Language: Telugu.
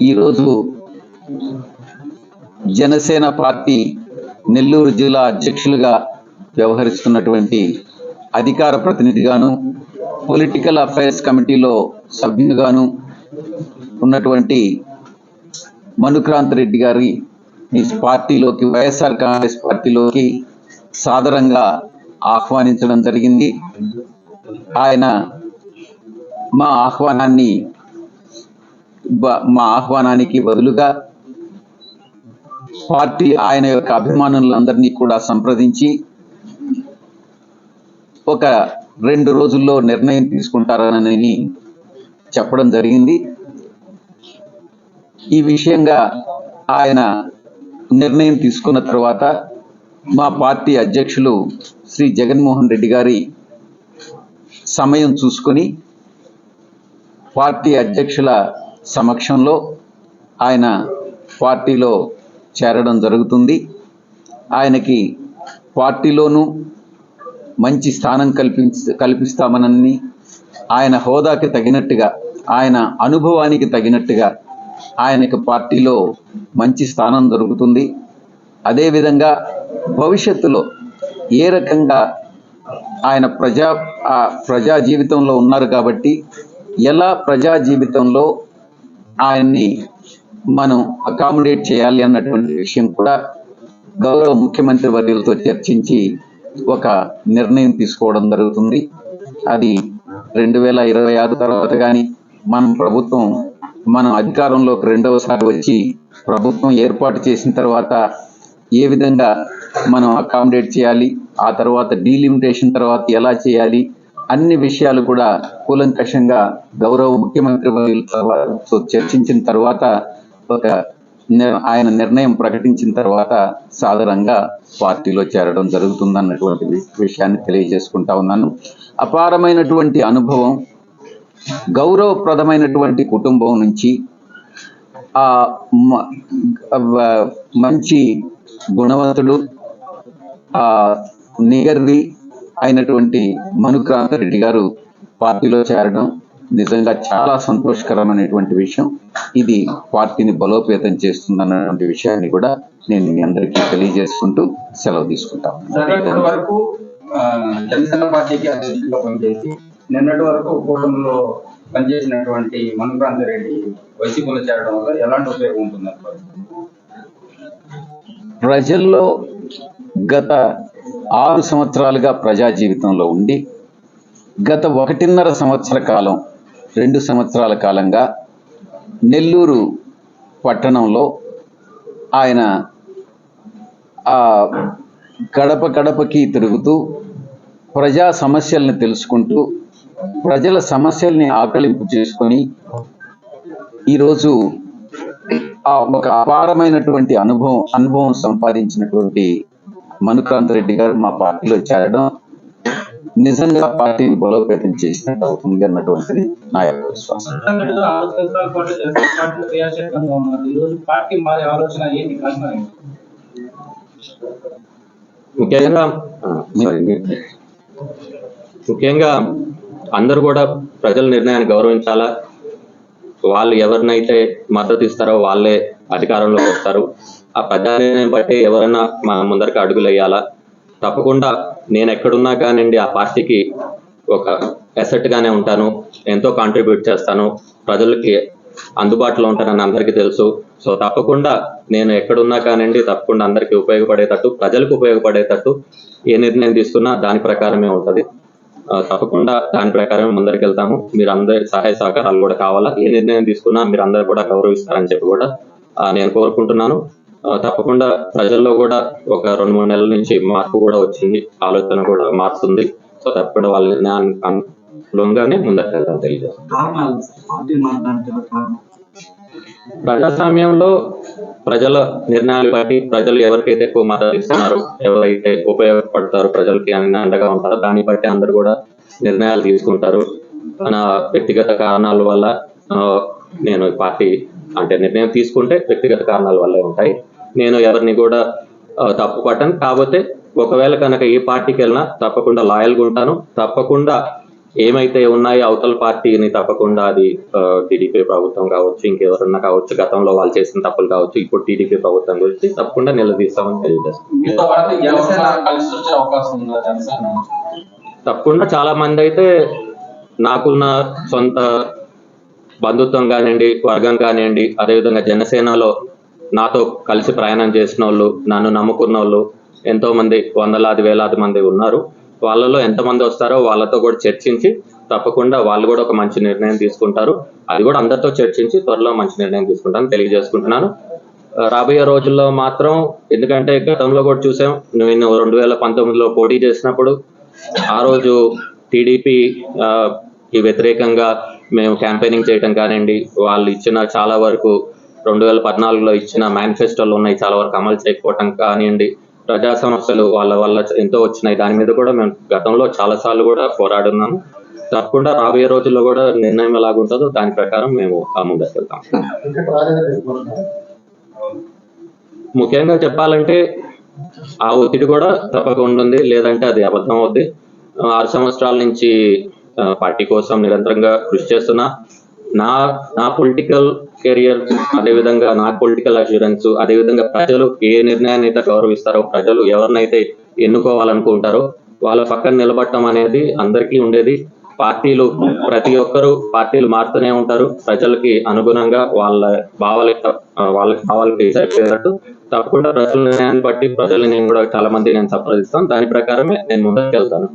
ఈరోజు జనసేన పార్టీ నెల్లూరు జిల్లా అధ్యక్షులుగా వ్యవహరిస్తున్నటువంటి అధికార ప్రతినిధిగాను పొలిటికల్ అఫైర్స్ కమిటీలో సభ్యునిగాను ఉన్నటువంటి మనుక్రాంత్ రెడ్డి గారి ఈ పార్టీలోకి వైఎస్ఆర్ కాంగ్రెస్ పార్టీలోకి సాదరంగా ఆహ్వానించడం జరిగింది. ఆయన మా ఆహ్వానాన్ని మా ఆహ్వానానికి బదులుగా పార్టీ ఆయన యొక్క అభిమానులందరినీ కూడా సంప్రదించి ఒక రెండు రోజుల్లో నిర్ణయం తీసుకుంటారనని చెప్పడం జరిగింది. ఈ విషయంగా ఆయన నిర్ణయం తీసుకున్న తర్వాత మా పార్టీ అధ్యక్షులు శ్రీ జగన్మోహన్ రెడ్డి గారి సమయం చూసుకొని పార్టీ అధ్యక్షుల సమక్షంలో ఆయన పార్టీలో చేరడం జరుగుతుంది. ఆయనకి పార్టీలోనూ మంచి స్థానం కల్పించ కల్పిస్తామనని ఆయన హోదాకి తగినట్టుగా ఆయన అనుభవానికి తగినట్టుగా ఆయనకు పార్టీలో మంచి స్థానం దొరుకుతుంది. అదేవిధంగా భవిష్యత్తులో ఏ రకంగా ఆయన ప్రజా ఆ ప్రజా జీవితంలో ఉన్నారు కాబట్టి ఎలా ప్రజా జీవితంలో ఆయన్ని మనం అకామిడేట్ చేయాలి అన్నటువంటి విషయం కూడా గౌరవ ముఖ్యమంత్రి వర్యులతో చర్చించి ఒక నిర్ణయం తీసుకోవడం జరుగుతుంది. అది రెండు వేల ఇరవై ఆరు తర్వాత కానీ మనం ప్రభుత్వం మనం అధికారంలోకి రెండవసారి వచ్చి ప్రభుత్వం ఏర్పాటు చేసిన తర్వాత ఏ విధంగా మనం అకామిడేట్ చేయాలి ఆ తర్వాత డీలిమిటేషన్ తర్వాత ఎలా చేయాలి అన్ని విషయాలు కూడా కూలంకషంగా గౌరవ ముఖ్యమంత్రి వర్యులతో చర్చించిన తర్వాత ఒక నిర్- ఆయన నిర్ణయం ప్రకటించిన తర్వాత సాధారణంగా పార్టీలో చేరడం జరుగుతుందన్నటువంటి అన్నటువంటి విషయాన్ని తెలియజేసుకుంటా ఉన్నాను. అపారమైనటువంటి అనుభవం గౌరవప్రదమైనటువంటి కుటుంబం నుంచి ఆ మంచి గుణవంతుడు ఆ నిగర్వి అయినటువంటి మనుక్రాంత రెడ్డి గారు పార్టీలో చేరడం నిజంగా చాలా సంతోషకరమైనటువంటి విషయం ఇది పార్టీని బలోపేతం చేస్తుందన్నటువంటి విషయాన్ని కూడా నేను మీ అందరికీ తెలియజేసుకుంటూ సెలవు తీసుకుంటాను జనసేన పార్టీకి అధ్యక్షుడిగా పనిచేసి నిన్నటి వరకు కూటమిలో పనిచేసినటువంటి మనుక్రాంతి రెడ్డి వైసీపీలో చేరడం వల్ల ఎలాంటి ఉపయోగం ఉంటుంది? ప్రజల్లో గత ఆరు సంవత్సరాలుగా ప్రజా జీవితంలో ఉండి గత ఒకటిన్నర సంవత్సర కాలం రెండు సంవత్సరాల కాలంగా నెల్లూరు పట్టణంలో ఆయన ఆ గడప గడపకి తిరుగుతూ ప్రజా సమస్యల్ని తెలుసుకుంటూ ప్రజల సమస్యల్ని ఆకలింపు చేసుకొని ఈరోజు ఆ ఒక అపారమైనటువంటి అనుభవం అనుభవం సంపాదించినటువంటి మనుక్రాంత్ రెడ్డి గారు మా పార్టీలో చేరడం నిజంగా పార్టీని బలోపేతం చేసినట్టు అవుతుంది అన్నటువంటిది నా యొక్క విశ్వాసం? ముఖ్యంగా ముఖ్యంగా అందరూ కూడా ప్రజల నిర్ణయాన్ని గౌరవించాలా? వాళ్ళు ఎవరినైతే మద్దతు ఇస్తారో వాళ్ళే అధికారంలోకి వస్తారు. ఆ ప్రజా నిర్ణయం బట్టి ఎవరైనా మన ముందరికి అడుగులు వేయాలా తప్పకుండా నేను ఎక్కడున్నా కానివ్వండి ఆ పార్టీకి ఒక ఎసెట్ గానే ఉంటాను. ఎంతో కాంట్రిబ్యూట్ చేస్తాను. ప్రజలకి అందుబాటులో ఉంటానని అందరికీ తెలుసు. సో తప్పకుండా నేను ఎక్కడున్నా కానివ్వండి తప్పకుండా అందరికీ ఉపయోగపడేటట్టు ప్రజలకు ఉపయోగపడేటట్టు ఏ నిర్ణయం తీసుకున్నా దాని ప్రకారమే ఉంటది. తప్పకుండా దాని ప్రకారమే ముందరికి వెళ్తాము మీరు అందరి సహాయ సహకారాలు కూడా కావాలా? ఏ నిర్ణయం తీసుకున్నా మీరు అందరు కూడా గౌరవిస్తారని చెప్పి కూడా నేను కోరుకుంటున్నాను. తప్పకుండా ప్రజల్లో కూడా ఒక రెండు మూడు నెలల నుంచి మార్పు కూడా వచ్చింది. ఆలోచన కూడా మారుతుంది. సో తప్పకుండా వాళ్ళ నిర్ణయానికి అనుగుణంగానే ముందరికి వెళ్తాం తెలియజేస్తాం కారణాలు పార్టీ మారడానికి గల కారణం? ప్రజాస్వామ్యంలో ప్రజల నిర్ణయాలు బట్టి ప్రజలు ఎవరికైతే ఎక్కువ మద్దతు ఇస్తున్నారో ఎవరైతే ఉపయోగపడతారో ప్రజలకి అని అండగా ఉంటారో దాన్ని బట్టి అందరు కూడా నిర్ణయాలు తీసుకుంటారు. నా వ్యక్తిగత కారణాల వల్ల నేను పార్టీ అంటే నిర్ణయం తీసుకుంటే వ్యక్తిగత కారణాల వల్లే ఉంటాయి. నేను ఎవరిని కూడా తప్పు పట్టను కాకపోతే ఒకవేళ కనుక ఏ పార్టీకి వెళ్ళినా తప్పకుండా లాయల్గా ఉంటాను. తప్పకుండా ఏమైతే ఉన్నాయో అవతల పార్టీని తప్పకుండా అది టీడీపీ ప్రభుత్వం కావచ్చు ఇంకెవరన్నా కావచ్చు గతంలో వాళ్ళు చేసిన తప్పులు కావచ్చు ఇప్పుడు టీడీపీ ప్రభుత్వం గురించి తప్పకుండా నిలదీస్తామని తెలియజేస్తాం మీతో పాటు జనసేన కలిసి వచ్చే అవకాశం ఉందా జనసేన? తప్పకుండా చాలా మంది అయితే నాకున్న సొంత బంధుత్వం కానివ్వండి వర్గం కానివ్వండి అదేవిధంగా జనసేనలో నాతో కలిసి ప్రయాణం చేసిన వాళ్ళు నన్ను నమ్ముకున్న వాళ్ళు ఎంతో మంది వందలాది వేలాది మంది ఉన్నారు. వాళ్ళలో ఎంతమంది వస్తారో వాళ్ళతో కూడా చర్చించి తప్పకుండా వాళ్ళు కూడా ఒక మంచి నిర్ణయం తీసుకుంటారు. అది కూడా అందరితో చర్చించి త్వరలో మంచి నిర్ణయం తీసుకుంటాను తెలియజేసుకుంటున్నాను. రాబోయే రోజుల్లో మాత్రం ఎందుకంటే గతంలో కూడా చూసాం నేను రెండు వేల పంతొమ్మిదిలో పోటీ చేసినప్పుడు ఆ రోజు టీడీపీ వ్యతిరేకంగా మేము క్యాంపెయినింగ్ చేయటం కానివ్వండి వాళ్ళు ఇచ్చిన చాలా వరకు రెండు వేల పద్నాలుగులో ఇచ్చిన మేనిఫెస్టోలు ఉన్నాయి చాలా వరకు అమలు చేయకపోవటం కానివ్వండి ప్రజా సమస్యలు వాళ్ళ వల్ల ఎంతో వచ్చినాయి. దాని మీద కూడా మేము గతంలో చాలా సార్లు కూడా పోరాడున్నాము తప్పకుండా రాబోయే రోజుల్లో కూడా నిర్ణయం ఎలాగుంటుందో దాని ప్రకారం మేము ఆ ముందుకు వెళ్తాం. ముఖ్యంగా చెప్పాలంటే ఆ ఒత్తిడి కూడా తప్పకుండా ఉంది. లేదంటే అది అబద్ధం అవుద్ది. ఆరు సంవత్సరాల నుంచి పార్టీ కోసం నిరంతరంగా కృషి చేస్తున్నా. నా నా పొలిటికల్ కెరియర్ అదేవిధంగా నా పొలిటికల్ అష్యూరెన్స్ అదేవిధంగా ప్రజలు ఏ నిర్ణయాన్ని అయితే గౌరవిస్తారో ప్రజలు ఎవరినైతే ఎన్నుకోవాలనుకుంటారో వాళ్ళ పక్కన నిలబడటం అనేది అందరికీ ఉండేది. పార్టీలు ప్రతి ఒక్కరు పార్టీలు మారుతూనే ఉంటారు. ప్రజలకి అనుగుణంగా వాళ్ళ భావాల వాళ్ళ భావాలకి తప్పకుండా ప్రజల నిర్ణయాన్ని బట్టి ప్రజలు నేను కూడా చాలా మంది నేను సంప్రదిస్తాను. దాని ప్రకారమే నేను ముందుకు వెళ్తాను